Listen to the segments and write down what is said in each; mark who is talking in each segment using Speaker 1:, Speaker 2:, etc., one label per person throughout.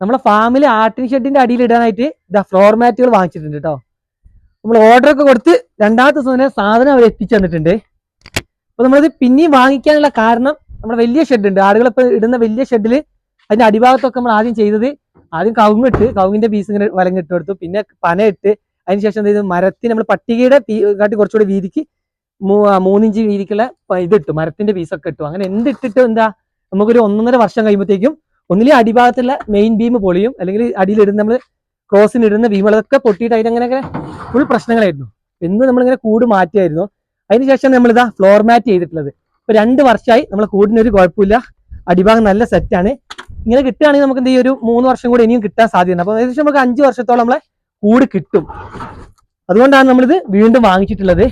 Speaker 1: നമ്മളെ ഫാമിൽ ആട്ടിൻ ഷെഡിന്റെ അടിയിൽ ഇടാനായിട്ട് ഇതാ ഫ്ലോർ മാറ്റുകൾ വാങ്ങിച്ചിട്ടുണ്ട് കേട്ടോ നമ്മൾ ഓർഡർ ഒക്കെ കൊടുത്ത് രണ്ടാമത്തെ ദിവസം തന്നെ സാധനം അവർ എത്തിച്ചിട്ടുണ്ട് അപ്പൊ നമ്മളിത് പിന്നെയും വാങ്ങിക്കാനുള്ള കാരണം നമ്മുടെ വലിയ ഷെഡ് ഉണ്ട്. ആളുകൾ ഇടുന്ന വലിയ ഷെഡിൽ അതിന്റെ അടിഭാഗത്തൊക്കെ നമ്മൾ ആദ്യം ചെയ്തത് ആദ്യം കവുങ്ങിട്ട് കവുങ്ങിന്റെ പീസ് ഇങ്ങനെ വലങ്ങിട്ട് കൊടുത്തു. പിന്നെ പന ഇട്ട് അതിനുശേഷം എന്ത് ചെയ്തു? മരത്തിന് നമ്മൾ പട്ടികയുടെ കാട്ടി കുറച്ചുകൂടി വീതിക്ക് മൂന്നിഞ്ച് വീതിക്കുള്ള ഇതിട്ടു മരത്തിന്റെ പീസൊക്കെ ഇട്ടു. അങ്ങനെ എന്ത് ഇട്ടിട്ട് എന്താ? നമുക്കൊരു ഒന്നൊന്നര വർഷം കഴിയുമ്പോഴത്തേക്കും ഒന്നിലെ അടിഭാഗത്തുള്ള മെയിൻ ബീം പൊളിയും അല്ലെങ്കിൽ അടിയിലിടുന്ന നമ്മൾ ക്രോസിന് ഇടുന്ന ബീമുകളൊക്കെ പൊട്ടിയിട്ട് അതിനങ്ങനെ ഫുൾ പ്രശ്നങ്ങളായിരുന്നു. എന്ന് നമ്മളിങ്ങനെ കൂട് മാറ്റിയായിരുന്നു. അതിനുശേഷം നമ്മളിതാ ഫ്ലോർ മാറ്റ് ചെയ്തിട്ടുള്ളത്. ഇപ്പൊ രണ്ട് വർഷമായി നമ്മളെ കൂടിന് ഒരു കുഴപ്പമില്ല. അടിഭാഗം നല്ല സെറ്റാണ് ഇങ്ങനെ കിട്ടുകയാണെങ്കിൽ നമുക്ക് എന്ത് ചെയ്യും? ഒരു മൂന്ന് വർഷം കൂടി ഇനിയും കിട്ടാൻ സാധ്യതയുണ്ട്. അപ്പൊ ഏകദേശം നമുക്ക് അഞ്ച് വർഷത്തോളം നമ്മളെ കൂട് കിട്ടും. അതുകൊണ്ടാണ് നമ്മളിത് വീണ്ടും വാങ്ങിച്ചിട്ടുള്ളത്.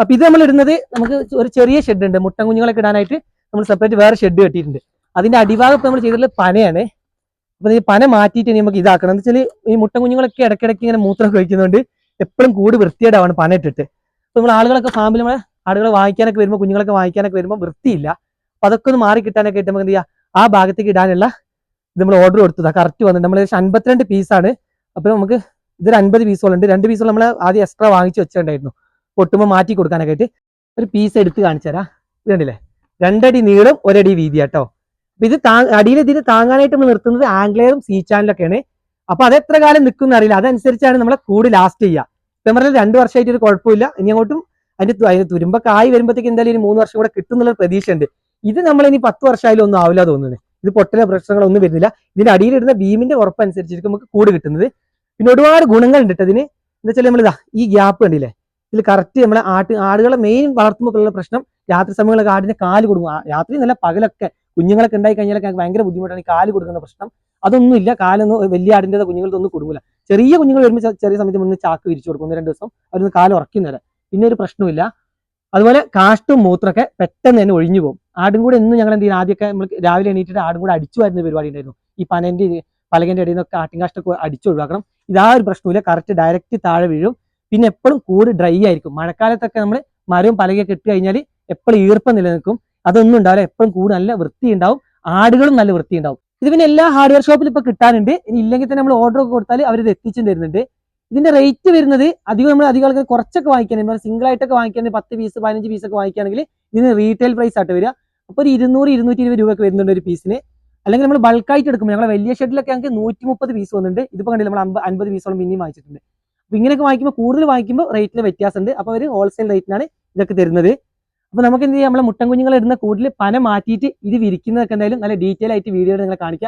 Speaker 1: അപ്പൊ ഇത് നമ്മൾ ഇടുന്നത് നമുക്ക് ഒരു ചെറിയ ഷെഡ് ഉണ്ട്. മുട്ടൻ കുഞ്ഞുങ്ങളൊക്കെ ഇടാനായിട്ട് നമ്മൾ സെപ്പറേറ്റ് വേറെ ഷെഡ് കെട്ടിയിട്ടുണ്ട്. അതിന്റെ അടിഭാഗം നമ്മൾ ചെയ്തിട്ടുള്ള പനയാണ്. അപ്പൊ ഈ പന മാറ്റിയിട്ട് നമുക്ക് ഇതാക്കണം. എന്ന് വെച്ചാൽ ഈ മുട്ട കുഞ്ഞുങ്ങളൊക്കെ ഇടയ്ക്കിടയ്ക്ക് ഇങ്ങനെ മൂത്രമൊക്കെ കഴിക്കുന്നതുകൊണ്ട് എപ്പോഴും കൂട് വൃത്തിയേടാവാണ് പന ഇട്ടിട്ട്. അപ്പൊ നമ്മൾ ആളുകളൊക്കെ ഫാമിൽ നമ്മളെ ആളുകളെ വാങ്ങിക്കാനൊക്കെ വരുമ്പോൾ കുഞ്ഞുങ്ങളൊക്കെ വാങ്ങിക്കാനൊക്കെ വരുമ്പോൾ വൃത്തിയില്ല. അപ്പൊ അതൊക്കെ ഒന്ന് മാറി കിട്ടാനൊക്കെ ആയിട്ട് നമുക്ക് എന്ത് ചെയ്യാം? ആ ഭാഗത്തേക്ക് ഇടാനുള്ള ഇത് നമ്മൾ ഓർഡർ കൊടുത്തതാണ് കറക്റ്റ് വന്നിട്ട് നമ്മൾ ഏകദേശം അൻപത്തിരണ്ട് പീസാണ് അപ്പൊ നമുക്ക് ഇതൊരു അൻപത് പീസുകളുണ്ട് രണ്ട് പീസോളം നമ്മൾ ആദ്യം എക്സ്ട്രാ വാങ്ങിച്ച് വെച്ചിട്ടുണ്ടായിരുന്നു. പൊട്ടുമ്പോൾ മാറ്റി കൊടുക്കാനൊക്കെ ആയിട്ട്. ഒരു പീസ് എടുത്ത് കാണിച്ചു തരാം. ഇതുണ്ടല്ലേ രണ്ടടി നീളം ഒരടി വീതി കേട്ടോ ഇത് താ അടിയിൽ ഇതിന് താങ്ങാനായിട്ട് നമ്മൾ നിർത്തുന്നത് ആംഗ്ലെയറും സീ ചാനലൊക്കെയാണ്. അപ്പൊ അത് എത്ര കാലം നിൽക്കും അറിയില്ല അതനുസരിച്ചാണ് നമ്മളെ കൂട് ലാസ്റ്റ് ചെയ്യുക. ഇപ്പം രണ്ട് വർഷമായിട്ട് ഒരു കുഴപ്പമില്ല. ഇനി അങ്ങോട്ടും അതിന്റെ അതിന് തുരുമ്പ ആയി വരുമ്പോഴത്തേക്ക് എന്തായാലും ഇനി മൂന്ന് വർഷം കൂടെ കിട്ടും എന്നുള്ള പ്രതീക്ഷയുണ്ട്. ഇത് നമ്മൾ ഇനി പത്ത് വർഷമായാലും ഒന്നും ആവില്ല തോന്നുന്നത്. ഇത് പൊട്ടല പ്രശ്നങ്ങളൊന്നും വരുന്നില്ല. ഇതിന്റെ അടിയിലിടുന്ന ബീമിന്റെ ഉറപ്പ് അനുസരിച്ചിരിക്കും നമുക്ക് കൂട് കിട്ടുന്നത്. പിന്നെ ഒരുപാട് ഗുണങ്ങളുണ്ട് കേട്ടോ അതിന് എന്താ വെച്ചാൽ നമ്മളിതാ ഈ ഗ്യാപ്പ് കണ്ടില്ലേ? ഇതിൽ കറക്റ്റ് നമ്മളെ ആട്ട് ആടുകളെ മെയിൻ വളർത്തുമ്പോഴുള്ള പ്രശ്നം രാത്രി സമയങ്ങളിലൊക്കെ ആടിന്റെ കാൽ കൊടുക്കും. രാത്രി നല്ല പകലൊക്കെ കുഞ്ഞുങ്ങളൊക്കെ ഉണ്ടായി കഴിഞ്ഞാലൊക്കെ ഭയങ്കര ബുദ്ധിമുട്ടാണ് ഈ കാൽ കൊടുക്കുന്ന പ്രശ്നം. അതൊന്നും ഇല്ല. കാലൊന്നും വലിയ ആടിന്റെ കുഞ്ഞുങ്ങൾക്കൊന്നും കൊടുക്കില്ല ചെറിയ കുഞ്ഞുങ്ങൾ വരുമ്പോൾ ചെറിയ സമയത്ത് മുന്നേ ചാക്ക് വിരിച്ചു കൊടുക്കും. ഒന്ന് രണ്ട് ദിവസം അവരൊന്ന് കാൽ ഉറക്കുന്നേരം പിന്നെ ഒരു പ്രശ്നമില്ല അതുപോലെ കാഷ്ടും മൂത്രമൊക്കെ പെട്ടെന്ന് തന്നെ ഒഴിഞ്ഞു പോകും. ആടും കൂടെ എന്നും ഞങ്ങൾ എന്ത് ചെയ്യും? ആദ്യമൊക്കെ നമ്മൾ രാവിലെ എണീറ്റിട്ട് ആടും കൂടെ അടിച്ചു വരുന്ന പരിപാടി ഉണ്ടായിരുന്നു. ഈ പനേന്റെ പലകന്റെ ഇടയിൽ നിന്നൊക്കെ ആട്ടിൻ കാഷ്ടൊക്കെ അടിച്ചു ഒഴിവാക്കണം. ഇതാ ഒരു പ്രശ്നമില്ല കറക്റ്റ് ഡയറക്റ്റ് താഴെ വീഴും. പിന്നെ എപ്പോഴും കൂട് ഡ്രൈ ആയിരിക്കും. മഴക്കാലത്തൊക്കെ നമ്മൾ മരവും പലകയൊക്കെ ഇട്ട് കഴിഞ്ഞാൽ എപ്പോഴും ഈർപ്പം നിലനിൽക്കും. അതൊന്നും ഉണ്ടാവില്ല. എപ്പോഴും കൂട് നല്ല വൃത്തി ഉണ്ടാവും ആടുകളും നല്ല വൃത്തി ഉണ്ടാവും ഇത് പിന്നെ എല്ലാ ഹാർഡ്വെയർ ഷോപ്പിലും ഇപ്പൊ കിട്ടാനുണ്ട്. ഇനി ഇല്ലെങ്കിൽ തന്നെ നമ്മൾ ഓർഡർ ഒക്കെ കൊടുത്താൽ അവർ ഇത് എത്തിച്ചും തരുന്നുണ്ട്. ഇതിന്റെ റേറ്റ് വരുന്നത് അധികം നമ്മൾ അധികം ആൾക്കാർ കുറച്ചൊക്കെ വാങ്ങിക്കാൻ സിംഗിൾ ആയിട്ടൊക്കെ വാങ്ങിക്കാണെങ്കിൽ പത്ത് പീസ് പതിനഞ്ച് പീസ് ഒക്കെ വാങ്ങിക്കുകയാണെങ്കിൽ ഇതിന് റീറ്റെയിൽ പ്രൈസ് ആയിട്ട് വരിക. അപ്പോൾ ഒരു ഇരുന്നൂറ് ഇരുന്നൂറ്റി ഇരുപത് രൂപ വരുന്നുണ്ട് ഒരു പീസിന് അല്ലെങ്കിൽ നമ്മൾ ബൾക്കായിട്ട് എടുക്കുമ്പോൾ ഞങ്ങളെ വലിയ ഷെഡിലൊക്കെ ഞങ്ങൾക്ക് നൂറ്റി മുപ്പത് പീസ് വന്നിട്ടുണ്ട്. ഇതിപ്പോൾ കണ്ടില്ല നമ്മൾ അമ്പത് അൻപത് പീസോളം പിന്നെയും വാങ്ങിച്ചിട്ടുണ്ട്. അപ്പോൾ ഇങ്ങനെയൊക്കെ വാങ്ങിക്കുമ്പോൾ കൂടുതൽ വാങ്ങിക്കുമ്പോൾ റേറ്റിൽ വ്യത്യാസമുണ്ട്. അപ്പോൾ അവർ ഹോൾസെയിൽ റേറ്റിനാണ് ഇതൊക്കെ തരുന്നത്. അപ്പോൾ നമുക്ക് എന്ത് ചെയ്യാം? നമ്മളെ മുട്ടൻ കുഞ്ഞുങ്ങൾ ഇടുന്ന കൂടുതൽ പന മാറ്റിയിട്ട് ഇത് വിരിക്കുന്നതൊക്കെ എന്തായാലും നല്ല ഡീറ്റെയിൽ ആയിട്ട് വീഡിയോ നിങ്ങളെ കാണിക്കാം.